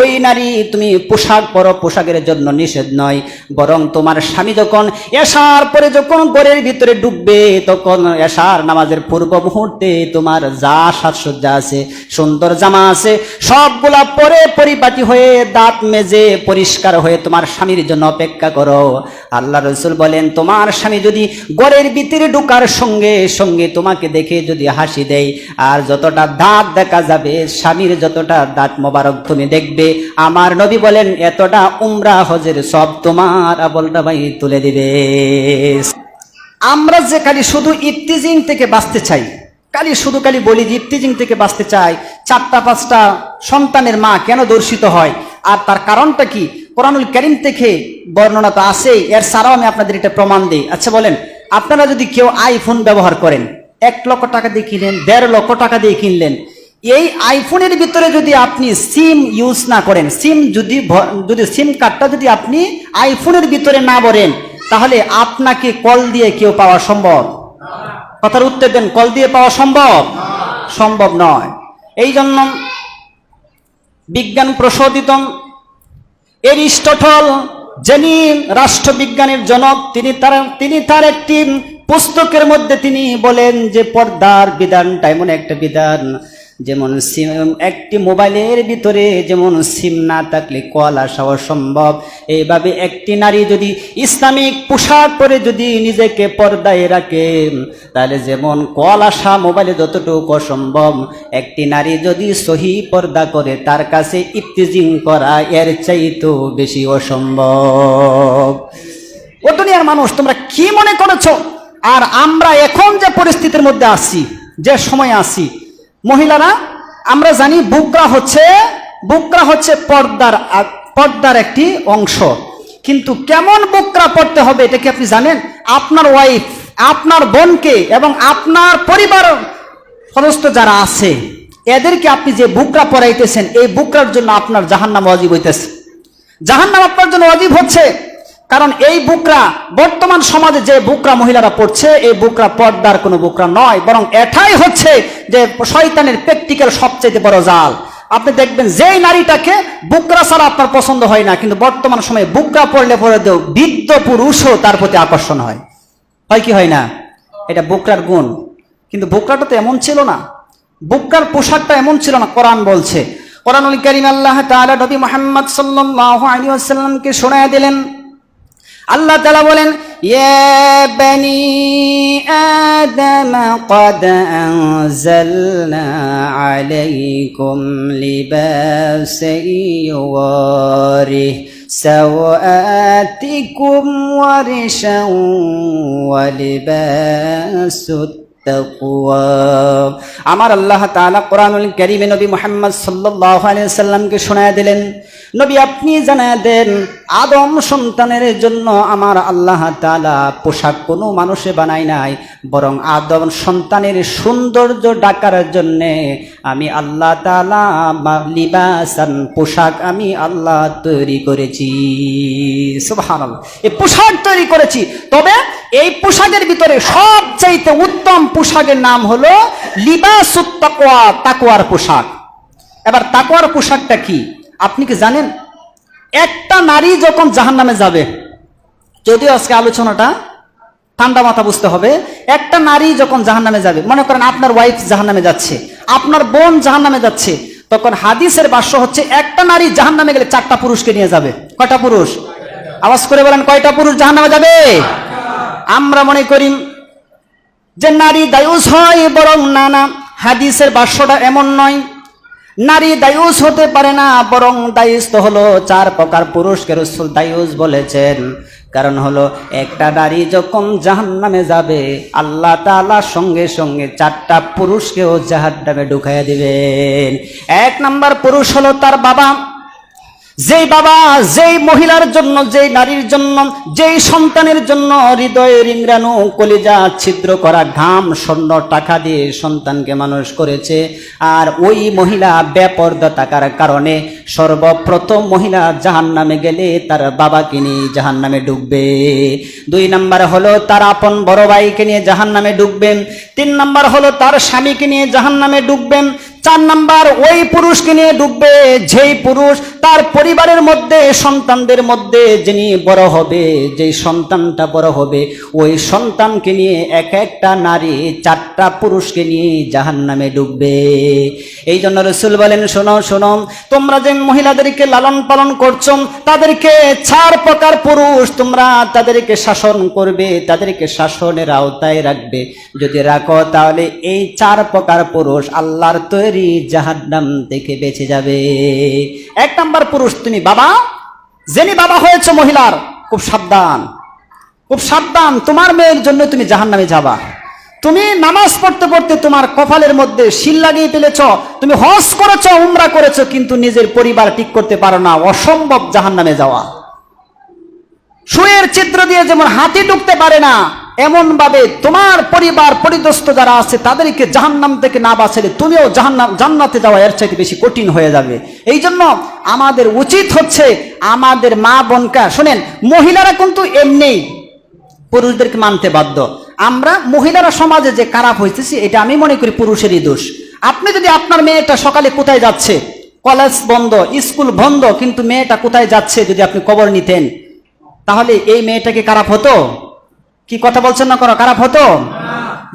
ওই নারী তুমি পোশাক পরো, পোশাকের জন্য নিষেধ নয়। বরং তোমার স্বামী যখন এশার পরে যখন ঘরের ভিতরে ডুববে, তখন এশার নামাজের পূর্ব মুহূর্তে তোমার যা সাজসজ্জা আছে, সুন্দর জামা আছে, সবগুলা পরে পরিপাটি হয়ে, দাঁত মেজে পরিষ্কার হয়ে তোমার স্বামীর জন্য অপেক্ষা করো। আল্লাহ রসুল বলেন, তোমার স্বামী যদি ঘরের ভিতরে ঢুকার সঙ্গে সঙ্গে তোমাকে দেখে যদি হাসি দেয়, আর যতটা দাঁত দেখা যাবে, স্বামীর যতটা দাঁত মোবারক তুমি দেখবে আমার নবী বলেন, এতটা উমরা হজের সব তোমার আবলটা ভাই তুলে দিবে। আমরা যে খালি শুধু ইত্তিজিং থেকে বাঁচতে চাই খালি শুধু খালি বলি যে ইত্তিজিং থেকে বাঁচতে চাই, চারটা, পাঁচটা সন্তানের মা কেন দর্শিত হয়? আর তার কারণটা কি? কোরআনুল করিম থেকে বর্ণনা তো আছেই, এর ছাড়াও আমি আপনাদের এটা প্রমাণ দিই। আচ্ছা বলেন, আপনারা যদি কেউ আইফোন ব্যবহার করেন, এক লক্ষ টাকা দিয়ে কিনলেন দেড় লক্ষ টাকা দিয়ে কিনলেন এই আইফোনের ভিতরে যদি আপনি সিম ইউজ না করেন, সিম যদি যদি সিম কার্ডটা যদি আপনি আইফোনের ভিতরে না ভরেন, তাহলে আপনাকে কল দিয়ে কেউ পাওয়া সম্ভব। কথার উত্তর দেন, কল দিয়ে পাওয়া সম্ভব? সম্ভব নয়। এই জন্য বিজ্ঞান প্রশোধিত এরিস্টটল যিনি রাষ্ট্রবিজ্ঞানের জনক, তিনি তার তিনি তার একটি পুস্তকের মধ্যে তিনি বলেন যে পর্দার বিধানটা এমন একটা বিধান যেমন সিম একটি মোবাইলের ভিতরে যেমন সিম না থাকলে কল আসা অসম্ভব। এইভাবে একটি নারী যদি ইসলামিক পোশাক পরে যদি নিজেকে পর্দায় রাখে, তাহলে যেমন কল আসা মোবাইলে যতটুকু অসম্ভব। একটি নারী যদি সহি পর্দা করে, তার কাছে ইফতিজিং করা এর চাইতেও বেশি অসম্ভব। ও দুনিয়ার মানুষ, তোমরা কি মনে করেছ? আর আমরা এখন যে পরিস্থিতির মধ্যে আছি, যে সময় আছি মহিলারা, আমরা জানি বুকরা হচ্ছে বুকরা হচ্ছে পর্দার পর্দার একটি অংশ। কিন্তু কেমন বুকরা পড়তে হবে এটা কি আপনি জানেন? আপনার ওয়াইফ আপনার বোনকে এবং আপনার পরিবার সদস্য যারা আছে, এদেরকে আপনি যে বুকরা পড়াইতেছেন এই বুকরার জন্য আপনার জাহান্নাম অজীব হইতেছে। জাহান্নাম আপনার জন্য অজীব হচ্ছে। কারণ এই বুকরা, বর্তমান সমাজে যে বুকরা মহিলারা পড়ছে, এই বুকরা পর্দার কোনো বুকরা নয়, বরং এটাই হচ্ছে যে শয়তানের প্র্যাকটিক্যাল সবচেয়ে বড় জাল। আপনি দেখবেন যেই নারীটাকে বুকরা ছাড়া আপনার পছন্দ হয় না, কিন্তু বর্তমান সময়ে বুকরা পড়লে পরে দেও বৃদ্ধ পুরুষও তার প্রতি আকর্ষণ হয়। হয় কি হয় না? এটা বুকরার গুণ। কিন্তু বুকরাটা তো এমন ছিল না। বুকরার পোশাকটা এমন ছিল না, কোরআন বলছে। কোরআনুল করিম আল্লাহ তাআলা নবী মুহাম্মদ সাল্লাল্লাহু আলাইহি ওয়াসাল্লামকে শোনায় দিলেন আল্লাহ তাআলা বলেন ইয়া বানি আদম قد أنزلنا عليكم لباسا يواري سوآتكم ورشا ولباس التقوى আমার আল্লাহ তাআলা কোরআনুল কারীমে নবী মুহাম্মদ সাল্লাল্লাহু আলাইহি সাল্লামকে শোনায় দিলেন নবী আপনি জানায় দেন, আদম সন্তানের জন্য আমার আল্লাহ তালা পোশাক কোনো মানুষে বানায় নাই, বরং আদম সন্তানের সৌন্দর্য ডাকার জন্য আমি আল্লাহ তালা লিবাসান পোশাক আমি আল্লাহ তৈরি করেছি। সুবহানাল্লাহ। এই পোশাক তৈরি করেছি। তবে এই পোশাকের ভিতরে সবচাইতে উত্তম পোশাকের নাম হলো লিবাসুত তাকওয়া, তাকওয়ার পোশাক। এবার তাকোয়ার পোশাকটা কি? আপনি কি জানেন? একটা নারী যখন জাহান্নামে যাবে, যদিও আজকে আলোচনাটা ঠান্ডা মাথা বুঝতে হবে, একটা নারী যখন জাহান্নামে যাবে, মনে করেন আপনার ওয়াইফ জাহান্নামে যাচ্ছে, আপনার বোন জাহান্নামে যাচ্ছে, তখন হাদিসের বাস্য হচ্ছে একটা নারী জাহান্নামে গেলে চারটা পুরুষকে নিয়ে যাবে। কয়টা পুরুষ? আওয়াজ করে বলেন, কয়টা পুরুষ জাহান্নামে যাবে? আমরা মনে করি যে নারী দায়ুস হয়, বরং না না, হাদিসের বাস্যটা এমন নয়। নারী দায়ুস হতে পারে না, বরং দায়ুস তো হলো চার প্রকার পুরুষকে রসুল দায়ুস বলেছেন। কারণ হলো, একটা নারী যখন জাহান নামে যাবে, আল্লাহ তালা সঙ্গে সঙ্গে চারটা পুরুষকেও জাহান নামে ঢুকাইয়া দিবেন। এক নাম্বার পুরুষ হলো তার বাবা। যেই বাবা, যেই মহিলার জন্য, যেই নারীর জন্য, যেই সন্তানের জন্য হৃদয়ের ইংরানু কলিজা ছিদ্র করা ঘাম স্বর্ণ টাকা দিয়ে সন্তানকে মানুষ করেছে, আর ওই মহিলা বেপর্দা থাকার কারণে সর্বপ্রথম মহিলা জাহান নামে গেলে তার বাবাকে নিয়ে জাহান নামে ডুববে দুই নাম্বার হলো তার আপন বড় ভাইকে নিয়ে জাহান নামে ডুববেন তিন নাম্বার হলো তার স্বামীকে নিয়ে জাহান নামে ডুববেন চার নাম্বার ওই পুরুষকে নিয়ে ডুববে যেই পুরুষ তার পরিবারের মধ্যে, সন্তানদের মধ্যে যিনি বড় হবে, যেই সন্তানটা বড় হবে, ওই সন্তানকে নিয়ে এক একটা নারী, চারটা পুরুষকে নিয়ে জাহান নামে ডুববে। এই জন্য রসুল বলেন, শোনো শোনো, তোমরা যে মহিলাদেরকে লালন পালন করছ, তাদেরকে চার প্রকার পুরুষ তোমরা তাদেরকে শাসন করবে, তাদেরকে শাসনের আওতায় রাখবে। যদি রাখো, তাহলে এই চার প্রকার পুরুষ আল্লাহর তৈরি জাহান্নাম থেকে বেঁচে যাবে। এক নাম্বার পুরুষ তুমি বাবা। জেনি বাবা হয়েছে মহিলার, খুব সাবধান। খুব সাবধান, তোমার মেয়ের জন্য তুমি জাহান্নামে যাবা। তুমি নামাজ পড়তে পড়তে তোমার কপালের মধ্যে শিল লাগিয়ে ফেলেছ, তুমি হজ করেছ, উমরা করেছ, কিন্তু নিজের পরিবার ঠিক করতে পারো না, অসম্ভব জাহান্নামে যাওয়া। সুয়ের চিত্র দিয়ে যেমন হাতি ঢুকতে পারে না এমন ভাবে তোমার পরিবার, পরিদস্ত যারা আছে, তাদেরকে জাহান্নাম থেকে না বাঁচালে তুমিও জাহান্নাম, জান্নাতে যাওয়া এর চাইতে বেশি কঠিন হয়ে যাবে। এই জন্য আমাদের উচিত হচ্ছে আমাদের মা বোনকা, শোনেন, মহিলারা কিন্তু এমনি পুরুষদেরকে মানতে বাধ্য। আমরা মহিলারা সমাজে যে খারাপ হইতেছি, এটা আমি মনে করি পুরুষেরই দোষ। আপনি যদি আপনার মেয়েটা সকালে কোথায় যাচ্ছে? কলেজ বন্ধ, স্কুল বন্ধ, কিন্তু মেয়েটা কোথায় যাচ্ছে যদি আপনি খবর নিতেন? তাহলে এই মেয়েটাকে খারাপ হতো? কি কথা বলছেন না করো খারাপ হতো?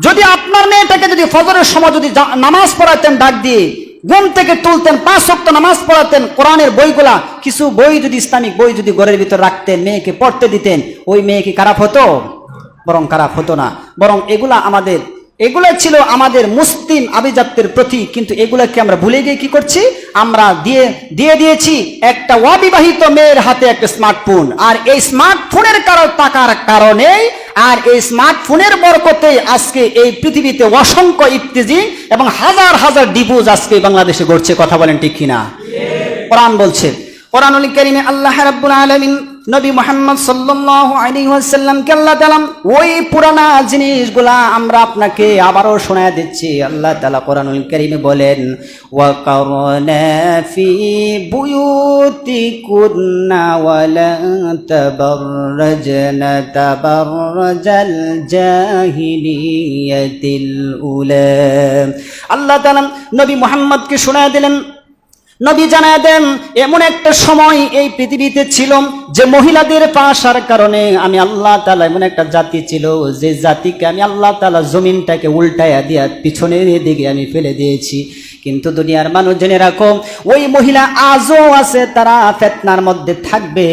যদি আপনার মেয়েটাকে যদি ফজরের সময় যদি নামাজ পড়াতেন ডাক দিয়ে, ঘুম থেকে তুলতেন, পাঁচ শক্ত নামাজ পড়াতেন, কোরআনের বইগুলা, কিছু বই যদি, ইসলামিক বই যদি ঘরের ভিতর রাখতেন, মেয়েকে পড়তে দিতেন, ওই মেয়ে কি খারাপ হতো? বরং খারাপ হতো না। বরং এগুলা আমাদের, এগুলো ছিল আমাদের মুসলিম আভিজাত্যের প্রতীক, কিন্তু এগুলোকে আমরা ভুলে গিয়ে কি করছি? আমরা দিয়ে দিয়ে দিয়েছি একটা অবিবাহিত মেয়ের হাতে একটা স্মার্টফোন আর এই স্মার্টফোনের কারণ টাকার কারণে আর এই স্মার্টফোনের বরকতে আজকে এই পৃথিবীতে অসংখ্য ইত্তেজি এবং হাজার হাজার ডিভোর্স আজকে বাংলাদেশে ঘটছে কথা বলেন ঠিক কিনা? কোরআন বলছে কোরআনুল কারীমে আল্লাহ রাব্বুল আলামিন নবী মুহাম্মদ সাল্লাল্লাহু আলাইহি ওয়াসাল্লামকে আল্লাহ তাআলা ওই পুরানা জিনিসগুলা আমরা আপনাকে আবারও শোনায় দিচ্ছি। আল্লাহ তাআলা কোরআনুল কারীমে বলেন, ওয়া কারনা ফি আল্লাহ তাআলা নবী মুহাম্মদকে শোনায় দিলেন নবী জানায় দেন, এমন একটা সময় এই পৃথিবীতে ছিল যে মহিলাদের পাশার কারণে আমি আল্লাহ তালা এমন একটা জাতি ছিল যে জাতিকে আমি আল্লাহ তালা জমিনটাকে উল্টাইয়া দিয়া পিছনের দিকে আমি ফেলে দিয়েছি। কিন্তু দুনিয়ার মানুষ জেনে রাখো ওই মহিলা আজও আছে, তারা ফেতনার মধ্যে থাকবে।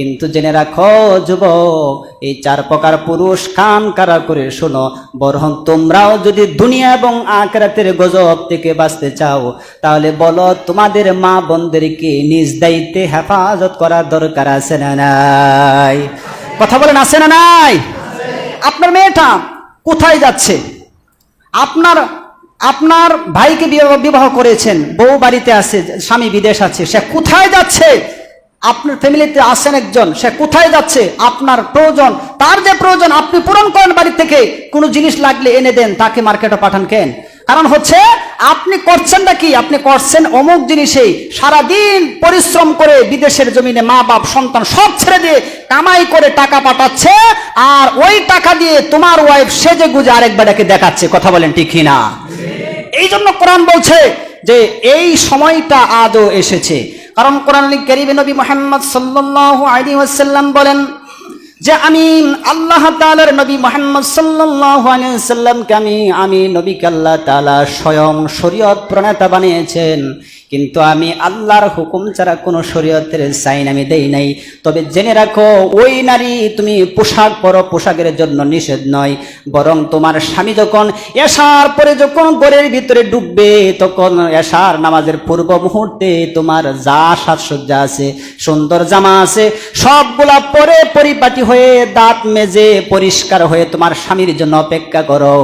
কিন্তু জেনে রাখো, যুবক, এই চার প্রকার পুরুষ কান কারা করে শোনো। বরং তোমরাও যদি দুনিয়া এবং আখরাতের গজব থেকে বাঁচতে চাও, তাহলে বলো, তোমাদের মা বোনদেরকে নিজ দায়িত্বে হেফাজত করার দরকার আছে না নাই? কথা বলেন, আছে না নাই? আপনার মেয়েটা কোথায় যাচ্ছে? আপনার আপনার ভাইকে বিবাহ করেছেন, বউ বাড়িতে আছে, স্বামী বিদেশ আছে, সে কোথায় যাচ্ছে? আপনার ফ্যামিলিতে আসেন একজন সে কোথায় যাচ্ছে আপনার প্রয়োজন তার যে প্রয়োজন আপনি পূরণ করেন বাড়ি থেকে কোনো জিনিস লাগলে এনে দেন তাকে মার্কেটে পাঠান কেন? কারণ হচ্ছে আপনি করছেন নাকি আপনি করছেন অমুক জিনিসেই সারাদিন পরিশ্রম করে বিদেশের জমিনে মা বাপ সন্তান সব ছেড়ে দিয়ে কামাই করে টাকা পাঠাচ্ছে আর ওই টাকা দিয়ে তোমার ওয়াইফ সেজে গুজে আরেক বেটাকে দেখাচ্ছে কথা বলেন ঠিক না এই জন্য কোরআন বলছে যে এই সময়টা আজও এসেছে। কারণ কোরআন গরিবে নবী মোহাম্মদ সাল্লাল্লাহু আলাইহি ওয়াসাল্লাম বলেন যে আমি আল্লাহ তালার নবী মোহাম্মদ সাল্লাল্লাহু আলাইহি আমি আমি নবী আল্লাহ তাআলা স্বয়ং শরীয়ত প্রণেতা বানিয়েছেন। কিন্তু আমি আল্লাহর হুকুম ছাড়া কোনো শরীয়তের সাইন আমি দেই নাই। তবে জেনে রাখো, ওই নারী তুমি পোশাক পরো, পোশাকের জন্য নিষেধ নয়। বরং তোমার স্বামী যখন এশার পরে যখন ঘরের ভিতরে ডুববে, তখন এশার নামাজের পূর্ব মুহূর্তে তোমার যা সাজসজ্জা আছে, সুন্দর জামা আছে, সবগুলা পরে পরিপাটি হয়ে দাঁত মেজে পরিষ্কার হয়ে তোমার স্বামীর জন্য অপেক্ষা করো।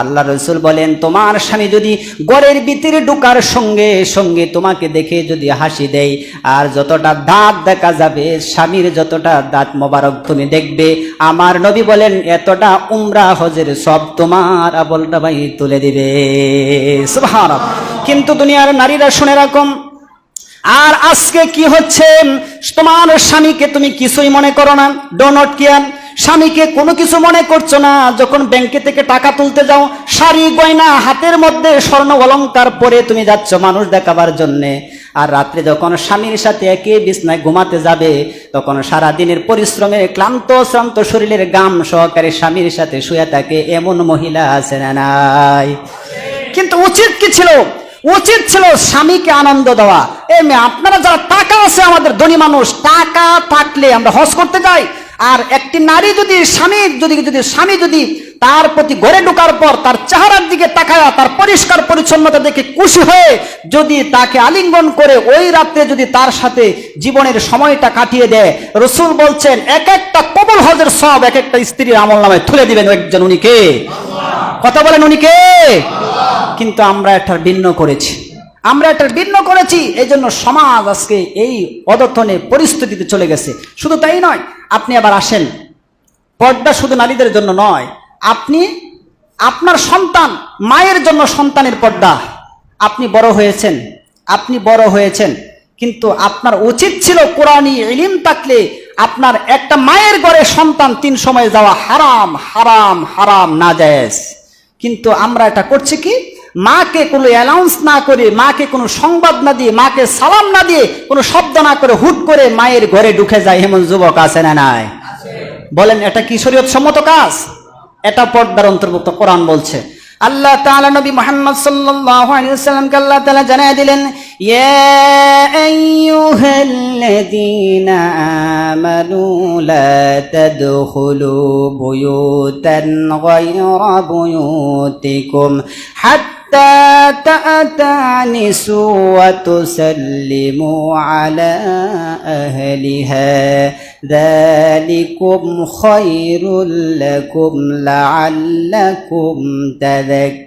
আল্লাহ রসুল বলেন, তোমার স্বামী যদি ঘরের ভিতরে ঢুকার সঙ্গে সঙ্গে তোমাকে দেখে যদি হাসি দেয়, আর যতটা দাঁত দেখা যাবে, স্বামীর যতটা দাঁত মোবারক তুমি দেখবে, আমার নবী বলেন, এতটা উমরা হজের সব তোমার আবলটা ভাই তুলে দিবে। কিন্তু দুনিয়ার নারীরা শুনে রাখুন, আর আজকে কি হচ্ছে? তোমার স্বামীকে তুমি কিছুই মনে করো না। ডোনট কেয়ার স্বামীকে কোনো কিছু মনে করছ না। যখন ব্যাংকে থেকে টাকা তুলতে যাও, শাড়ি, গয়না, হাতের মধ্যে স্বর্ণ অলংকার পরে তুমি যাচ্ছ মানুষ দেখাবার জন্যে। আর রাত্রে যখন স্বামীর সাথে একই বিছনায় ঘুমাতে যাবে, তখন সারা দিনের পরিশ্রমের ক্লান্ত, শ্রান্ত শরীরের গাম সহকারে স্বামীর সাথে শুয়ে থাকে এমন মহিলা আছে না নাই? কিন্তু উচিত কি ছিল? উচিত ছিল স্বামীকে আনন্দ দেওয়া। এই মেয়ে, আপনারা যারা টাকা আছে আমাদের ধনী মানুষ, টাকা থাকলে আমরা হজ করতে যাই। আর একটি নারী যদি স্বামী, যদি যদি স্বামী যদি তার প্রতি ঘরে ঢোকার পর তার চেহারার দিকে তাকায় তার পরিষ্কার পরিচ্ছন্নতা দেখে খুশি হয়ে যদি তাকে আলিঙ্গন করে ওই রাত্রে যদি তার সাথে জীবনের সময়টা কাটিয়ে দেয়, রসুল বলছেন, এক একটা কবল হজের সব এক একটা স্ত্রীর আমল নামে তুলে দিবেন একজন উনিকে। কথা বলেন উনিকে। কিন্তু আমরা একটা ভিন্ন করেছি। আমরা একটা ভিন্ন করেছি এই জন্য সমাজ আজকে এই অদথনে পরিস্থিতিতে চলে গেছে। শুধু তাই নয় আপনি আবার আসেন। পর্দা শুধু নারীদের জন্য নয়, আপনি আপনার সন্তান, মায়ের জন্য সন্তানের পর্দা। আপনি বড় হয়েছেন, আপনি বড় হয়েছেন, কিন্তু আপনার উচিত ছিল কোরআনি ইলিম থাকলে আপনার একটা মায়ের ঘরে সন্তান তিন সময় যাওয়া হারাম হারাম হারাম না কিন্তু আমরা এটা করছি কি? মাকে কোনো অ্যানাউন্স না করে, মাকে কোনো সংবাদ না দিয়ে, মাকে সালাম না দিয়ে কোনো শব্দ না করে হুট করে মায়ের ঘরে ঢুকে যায়, এমন যুবক আছে না নাই? বলেন, এটা কি শরীয়ত সম্মত কাজ? এটা পর্দার অন্তর্ভুক্ত, কোরআন বলছে। আল্লাহ তাআলা নবী মুহাম্মদ সাল্লাল্লাহু আলাইহি ওয়াসাল্লামকে আল্লাহ তাআলা জানিয়ে দিলেন, ইয়া আইয়ুহাল্লাযীনা আমানু লা তাদখুলু বুয়ুতান গায়রা বুয়ুতিকুম হাত্তা تأتانسوا وتسلموا على أهلها ذلكم خير لكم لعلكم تذكرون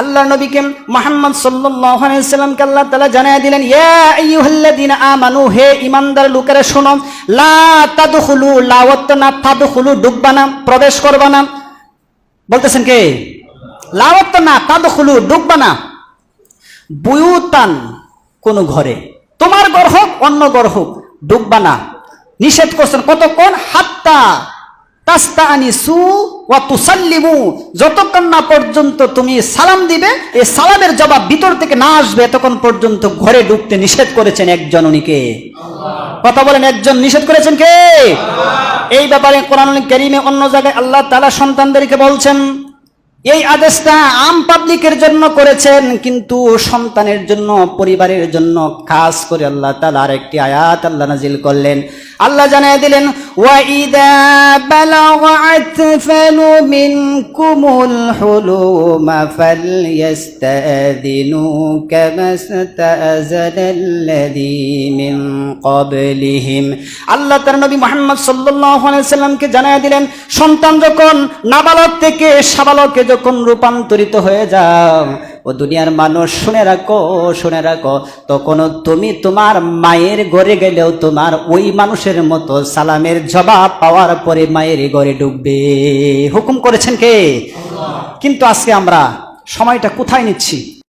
আল্লাহ নবীকে মোহাম্মদ সাল্লাল্লাহু আলাইহি সাল্লামকে আল্লাহ তাআলা জানিয়ে দিলেন ইয়া আইয়ুহাল্লাযীনা আমানু হে ঈমানদার লোকেরা শোনো লা তাদখুলু লা ওয়াত্তানা তাদখুলু ডুববা না প্রবেশ করবা না বলতেছেন কে লাওয়াত্ত না, তাদখুলু, ডুববা না। বুয়ুতান কোন ঘরে। তোমার ঘর হোক, অন্য ঘর হোক, ডুববা না। নিষেধ করছেন কতক্ষণ? হাত্তা তাস্তা আনি সু ওয়া তুসাল্লিমু। যতক্ষণ না পর্যন্ত তুমি সালাম দিবে এই সালামের জবাব ভিতর থেকে না আসবে তখন পর্যন্ত ঘরে ঢুকতে নিষেধ করেছেন একজন উনিকে। কথা বলেন, একজন নিষেধ করেছেন কে? এই ব্যাপারে কোরআন কারিমে অন্য জায়গায় আল্লাহ তালা সন্তানদেরকে বলছেন এই আদেশটা আম পাবলিকের জন্য করেছেন, কিন্তু সন্তানের জন্য, পরিবারের জন্য, খাস করে আল্লাহ তাআলা আরেকটি আয়াত আল্লাহ নাজিল করলেন। আল্লাহ জানিয়ে দিলেন আল্লাহ তার নবী মুহাম্মদ সাল্লাল্লাহু সাল্লামকে জানিয়ে দিলেন, সন্তান যখন নাবালক থেকে সাবালকে যখন রূপান্তরিত হয়ে যাও, ও দুনিয়ার মানুষ, শুনে রাখো শুনে রাখো তখন তুমি তোমার মায়ের ঘরে গেলেও তোমার ওই মানুষের মতো সালামের জবাব পাওয়ার পরে মায়ের ঘরে ডুববে হুকুম করেছেন কে? কিন্তু আজকে আমরা সময়টা কোথায় নিচ্ছি?